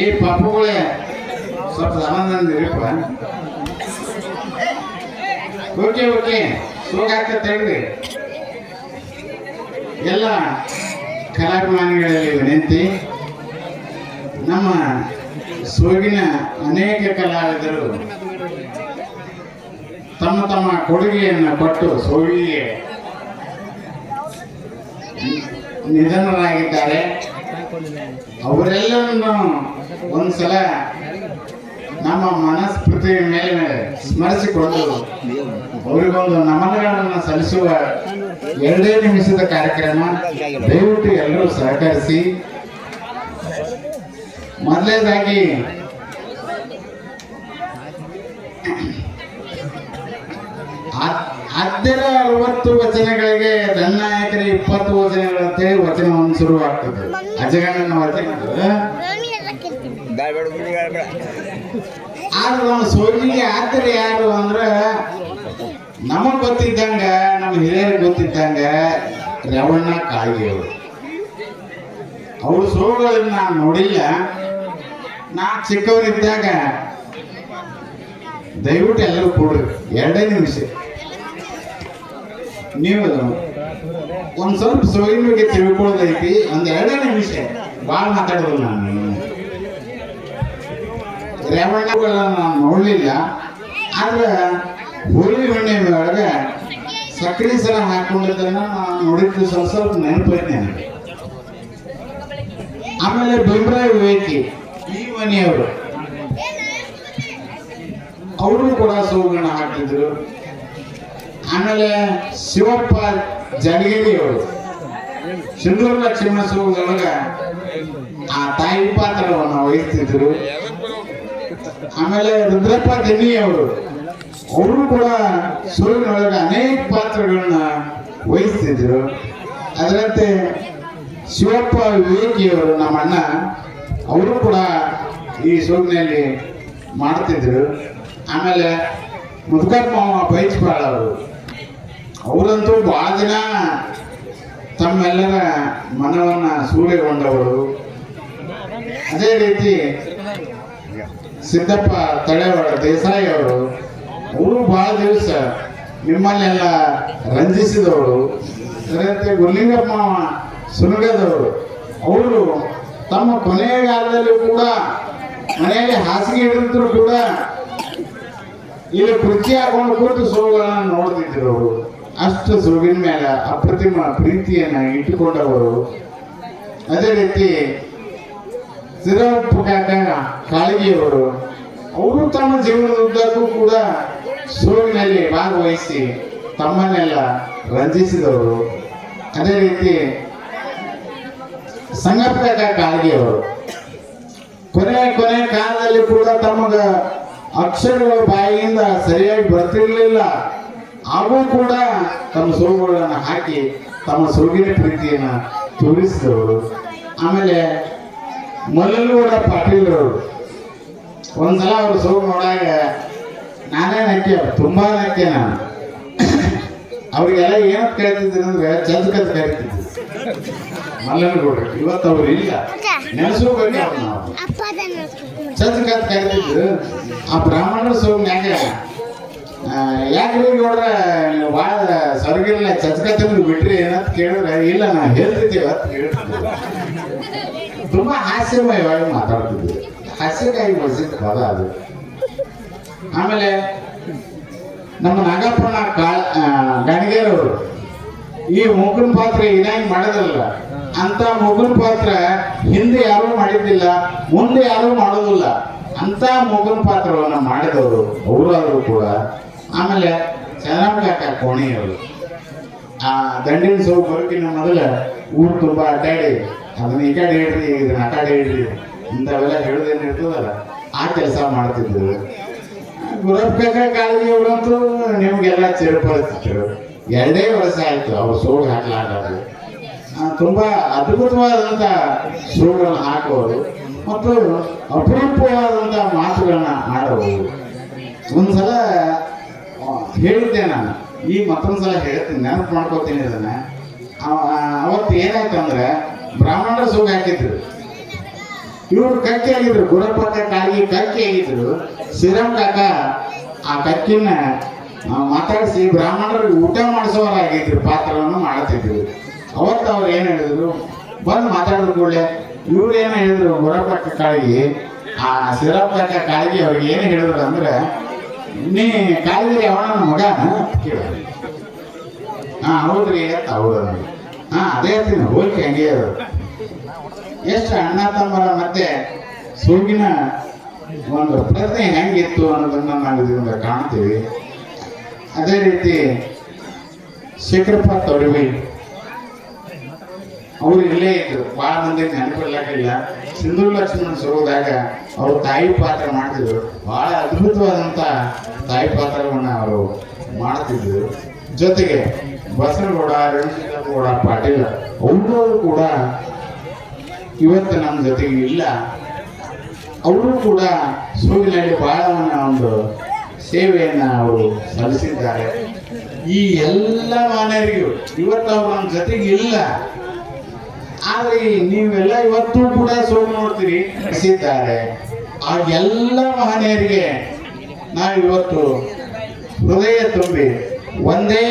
ಈ ಪಪ್ಪುಗಳೇ, ಸ್ವಲ್ಪ ಸಮಾಧಾನದಿರಿಪ್ಪ okay okay ಹೇಳ್ರಿ ಎಲ್ಲ ಕಲಾಭಿಮಾನಿಗಳಲ್ಲಿ ವಿನಂತಿ, ನಮ್ಮ ಸೋಗಿನ ಅನೇಕ ಕಲಾವಿದರು ತಮ್ಮ ತಮ್ಮ ಕೊಡುಗೆಯನ್ನು ಕೊಟ್ಟು ಸೋಗಿಗೆ ನಿಧನರಾಗಿದ್ದಾರೆ. ಅವರೆಲ್ಲರನ್ನು ಒಂದ್ಸಲ ನಮ್ಮ ಮನಸ್ಫೃತಿ ಮೇಲೆ ಸ್ಮರಿಸಿಕೊಂಡು ಅವರಿಗೊಂದು ನಮನಗಳನ್ನು ಸಲ್ಲಿಸುವ ಎರಡೇ ನಿಮಿಷದ ಕಾರ್ಯಕ್ರಮ ದಯವಿಟ್ಟು ಎಲ್ಲರೂ ಸಹಕರಿಸಿ. ಮೊದಲನೇದಾಗಿ ಅರವತ್ತು ವಚನಗಳಿಗೆ ದಂಡನಾಯಕರ ಇಪ್ಪತ್ತು ವಚನಗಳು ಅಂತೇಳಿ ವಚನ ಒಂದು ಶುರುವಾಗ್ತದೆ. ಅಜಗಣ್ಣನ ವಚನ. ಆದ್ರೆ ನಮ್ಮ ಸೋಲಿಗೆ ಆದ್ರೆ ಯಾರು ಅಂದ್ರೆ ನಮಗ್ ಗೊತ್ತಿದ್ದಂಗ ನಮ್ಮ ಹಿರಿಯರಿಗೆ ಗೊತ್ತಿದ್ದಂಗ ರವಣ್ಣ ಕಾಗಿ ಅವರು ಅವ್ರ ಸೋಗಳನ್ನ ನಾನು ನೋಡಿಲ್ಲ. ನಾ ಚಿಕ್ಕವರಿದ್ದಾಗ ದಯವಿಟ್ಟು ಎಲ್ಲರೂ ಕೊಡ್ರಿ. ಎರಡೇ ನಿಮಿಷ. ನೀವು ಒಂದ್ ಸ್ವಲ್ಪ ಸೋಗಿನ ಬಗ್ಗೆ ತಿಳ್ಕೊಳ್ಳೋದೈತಿ ಒಂದ್ ಎರಡೇ ನಿಮಿಷ. ಭಾಳ ಮಾತಾಡೋದು ನಾನು. ರೇವಣ್ಣಗಳನ್ನ ನಾನು ನೋಡಲಿಲ್ಲ. ಆದ್ರೆ ಹೋಳಿ ಹುಣ್ಣಿಮೆ ಒಳಗೆ ಸಕ್ಕರೆ ಸರ ಹಾಕೊಂಡಿದ್ದನ್ನ ನಾನು ನೋಡಿದ್ದು ಸ್ವಲ್ಪ ಸ್ವಲ್ಪ ನೆನಪೈತೆ ಆಮೇಲೆ ಭೀಮರಾಯ ವಿವೇಕಿ ಈ ಮನೆಯವರು. ಅವರು ಕೂಡ ಸೋಗಣ ಹಾಕಿದ್ರು. ಆಮೇಲೆ ಶಿವಪ್ಪ ಅವರು ಸಿಂಧೂರು ಲಕ್ಷ್ಮಣ ಸೋಗದೊಳಗ ಆ ತಾಯಿ ಪಾತ್ರವನ್ನು ವಹಿಸ್ತಿದ್ರು. ಆಮೇಲೆ ರುದ್ರಪ್ಪ ಅವರು ಅವರು ಕೂಡ ಸೋಲಿನೊಳಗೆ ಅನೇಕ ಪಾತ್ರಗಳನ್ನ ವಹಿಸ್ತಿದ್ರು. ಅದರಂತೆ ಶಿವಪ್ಪ ವಿವೇಕಿಯವರು ನಮ್ಮ ಅಣ್ಣ ಅವರು ಕೂಡ ಈ ಸೋಲಿನಲ್ಲಿ ಮಾಡ್ತಿದ್ರು. ಆಮೇಲೆ ಮುದುಕಪ್ಪ ಮಾವ ಬೈಚ್ಪಾಳ ಅವರು ಅವರಂತೂ ಭಾಳ ದಿನ ತಮ್ಮೆಲ್ಲರ ಮನವನ್ನ ಸೂರೆಗೊಂಡವರು. ಅದೇ ರೀತಿ ಸಿದ್ದಪ್ಪ ತಳೆಯವರ ದೇಸಾಯಿ ಅವರು ಅವರು ಬಹಳ ದಿವಸ ನಿಮ್ಮಲ್ಲೆಲ್ಲ ರಂಜಿಸಿದವರು. ಅದರಂತೆ ಗುಲ್ಲಿಂಗಪ್ಪ ಸುನಗದವರು, ಅವರು ತಮ್ಮ ಕೊನೆಗಾಲದಲ್ಲೂ ಕೂಡ, ಮನೆಯಲ್ಲಿ ಹಾಸಿಗೆ ಹಿಡಿದ್ರು ಕೂಡ, ಇಲ್ಲಿ ಕೃತಿ ಹಾಕೊಂಡು ಕೂತು ಸೋಗಳನ್ನು ನೋಡ್ತಿದ್ರು ಅವರು. ಅಷ್ಟು ಸುರುವಿನ ಮೇಲೆ ಅಪ್ರತಿಮ ಪ್ರೀತಿಯನ್ನ ಇಟ್ಟುಕೊಂಡವರು. ಅದೇ ರೀತಿ ಸಿದ್ದಪ್ಪ ಕಾಕ ಕಾಳಗಿಯವರು, ಅವರು ತಮ್ಮ ಜೀವನದ ಉದ್ದಕ್ಕೂ ಕೂಡ ಸೋಲಿನಲ್ಲಿ ಭಾಗವಹಿಸಿ ತಮ್ಮನ್ನೆಲ್ಲ ರಂಜಿಸಿದವರು. ಅದೇ ರೀತಿ ಸಂಗಪ್ಪ ಕಾಳಗಿಯವರು, ಕೊನೆ ಕೊನೆ ಕಾಲದಲ್ಲಿ ಕೂಡ ತಮಗ ಅಕ್ಷರಗಳು ಬಾಯಿಯಿಂದ ಸರಿಯಾಗಿ ಬರ್ತಿರ್ಲಿಲ್ಲ. ಆಗೂ ಕೂಡ ತಮ್ಮ ಸೋಗುಗಳನ್ನು ಹಾಕಿ ತಮ್ಮ ಸೋಗಿನ ಪ್ರೀತಿಯನ್ನ ತೋರಿಸಿದವರು. ಆಮೇಲೆ ಮಲ್ಲೂರ ಪಾಟೀಲ್ ಅವರು. ಒಂದ್ಸಲ ಅವ್ರ ಸೋಗು ನೋಡಾಗ ನಾನೇ ನಕ್ಕೆ ತುಂಬಾ ನಕ್ಕೆ ನಾನು. ಅವ್ರಿಗೆಲ್ಲ ಏನು ಕೇಳ್ತಿದ್ದೀನಿ ಅಂದ್ರೆ ಚಂದ್ಕತ್ ಕರಿತಿದ್ರು. ಮಲ್ಲನಗೌಡ್ರು ಇವತ್ತು ಅವ್ರು ಇಲ್ಲ. ಅವ್ರು. ನಾವು ಚಂದ್ಕತ್ ಕರಿತಿದ್ರು. ಆ ಬ್ರಾಹ್ಮಣರ ಸೋಗ್ನ್ಯಾಗ ಯಾಕೆ ನೋಡ್ರೆ, ನೀವು ಭಾಳ ಸರ್ಗಿಲ್ಲ ಚಚ್ಕತ್ತಂದ್ರೆ ಬಿಟ್ರಿ ಏನಂತ ಕೇಳಿದ್ರೆ, ಇಲ್ಲ, ನಾ ಹೇಳ್ತಿದ್ದೇವೆ ಅಂತ ತುಂಬಾ ಹಾಸ್ಯಮಯವಾಗಿ ಮಾತಾಡ್ತಿದ್ವಿ ಹಾಸ್ಯಕ್ಕಾಗಿ ಬಳಸಿದ ಪದ ಅದು. ಆಮೇಲೆ ನಮ್ಮ ನಾಗಪ್ಪನ ಕಾಳ ಗಣಗೇರವರು, ಈ ಮೂಗನ ಪಾತ್ರ ಇದಾಗಿ ಮಾಡೋದಲ್ಲ ಅಂತ ಮೂಗನ ಪಾತ್ರ ಹಿಂದೆ ಯಾರೂ ಮಾಡಿದ್ದಿಲ್ಲ, ಮುಂದೆ ಯಾರು ಮಾಡೋದಿಲ್ಲ, ಅಂತ ಮೂಗನ ಪಾತ್ರವನ್ನು ಮಾಡಿದವರು, ಅವರಾದರೂ ಕೂಡ ಆಮೇಲೆ ಚೆನ್ನಾಗಿ ಕಾಕ ಕೋಣಿಯವರು ಆ ದಂಡಿನ ಸೌ ಬರೋಕಿನ ಮೊದಲು ಊರು ತುಂಬ ಅಡ್ಡಾಡಿ, ಅದನ್ನ ಈ ಕಡೆ ಹೇಳ್ರಿ ಇದನ್ನ ಆ ಕಡೆ ಹೇಳ್ರಿ ಇಂಥವೆಲ್ಲ ಹೇಳೋದೇನು ಇರ್ತದಲ್ಲ, ಆ ಕೆಲಸ ಮಾಡ್ತಿದ್ರು ಗುರಪ್ಪ ಕಾಳಜಿ ಅವರಂತೂ ನಿಮಗೆಲ್ಲ ಚಿರಪಡಿಸಿದ್ರು ಎರಡೇ ವರ್ಷ ಆಯ್ತು ಅವ್ರು ಸೋಗು ಹಾಕಲಾಡೋದು ತುಂಬಾ ಅದ್ಭುತವಾದಂಥ ಸೋಗಳನ್ನು ಹಾಕೋರು, ಮತ್ತು ಅಪರೂಪವಾದಂಥ ಮಾತುಗಳನ್ನ ಆಡೋರು ಒಂದ್ಸಲ ಹೇಳಿದ್ದೆ ನಾನು. ಈ ಮತ್ತೊಂದ್ಸಲ ಹೇಳ್ತೀನಿ ನೆನಪು ಮಾಡ್ಕೋತೀನಿ ಅದನ್ನ ಅವ- ಅವತ್ತು ಏನಾಯ್ತು ಅಂದ್ರೆ ಬ್ರಾಹ್ಮಣರ ಸುಖ ಹಾಕಿದ್ರು. ಇವ್ರು ಕಕ್ಕಿ ಆಗಿದ್ರು ಗುರಪ್ಪಕ್ಕ ಕಾಲಿಗೆ ಕಕ್ಕಿ ಆಗಿದ್ರು. ಸಿರಮ್ ಕಾಕ ಆ ಕಕ್ಕಿನ ಮಾತಾಡಿಸಿ ಬ್ರಾಹ್ಮಣರಿಗೆ ಊಟ ಮಾಡಿಸೋರಾಗಿದ್ರು ಪಾತ್ರವನ್ನು ಮಾಡ್ತಿದ್ರು ಅವತ್ತು ಅವ್ರು ಏನು ಹೇಳಿದ್ರು, ಬಂದು ಮಾತಾಡಿದ್ರು ಕೂಡಲೇ. ಇವ್ರು ಏನು ಹೇಳಿದ್ರು ಗುರಪ್ಪಕ್ಕ ಕಾಳಿಗೆ ಆ ಸಿರಮ್ ಕಾಕ ಕಾಳಿಗೆ ಅವ್ರಿಗೆ ಏನು ಹೇಳಿದ್ರು ಅಂದ್ರೆ ನೀ ಕಾಳಿಗೆ ಅವನ ಮಗ? ಕೇಳ. ಹಾ, ಹೌದ್ರಿ. ಹೌದು ಹಾ, ಅದೇ ಹೇಳ್ತೀನಿ, ಹೋಲಿಕೆ ಹಂಗೆ ಅದು. ಎಷ್ಟು ಅಣ್ಣ ತಮ್ಮರ ಮತ್ತೆ ಸೋಗಿನ ಒಂದು ಪ್ರಜ್ಞೆ ಹೆಂಗಿತ್ತು ಅನ್ನೋದನ್ನ ನಾವು ಇದರಿಂದ ಕಾಣ್ತೀವಿ. ಅದೇ ರೀತಿ ಶೇಖರಪ್ಪ ತೊಡವಿ ಅವ್ರು ಇಲ್ಲೇ ಇದ್ರು. ಭಾಳ ಮಂದಿ ನೆನಪಿರ್ಲಾಕಿಲ್ಲ ಸಿಂಧು ಲಕ್ಷ್ಮಣ ಸರೋದಾಗ ಅವರು ತಾಯಿ ಪಾತ್ರ ಮಾಡ್ತಿದ್ರು. ಬಹಳ ಅದ್ಭುತವಾದಂಥ ತಾಯಿ ಪಾತ್ರವನ್ನ ಅವರು ಮಾಡ್ತಿದ್ರು. ಜೊತೆಗೆ ಬಸನಗೌಡ ರೇಣುಗೌಡ ಪಾಟೀಲ್ ಅವರು ಕೂಡ ಇವತ್ತು ನಮ್ಮ ಜೊತೆಗೆ ಇಲ್ಲ. ಅವರು ಕೂಡ ಸೂಗಿನಲ್ಲಿ ಬಹಳ ಒಂದು ಸೇವೆಯನ್ನು ಅವರು ಸಲ್ಲಿಸಿದ್ದಾರೆ. ಈ ಎಲ್ಲ ಮಾನ್ಯರಿಗೂ ಇವತ್ತು ಅವ್ರು ನಮ್ಮ ಜೊತೆಗೆ ಇಲ್ಲ. ಆದ್ರೆ ನೀವೆಲ್ಲ ಇವತ್ತು ಕೂಡ ಸೋಮು ನೋಡ್ತೀರಿ ಕಸಿದ್ದಾರೆ ಆ ಎಲ್ಲ ಮಹನೀಯರಿಗೆ ನಾವಿವತ್ತು ಹೃದಯ ತುಂಬಿ ಒಂದೇ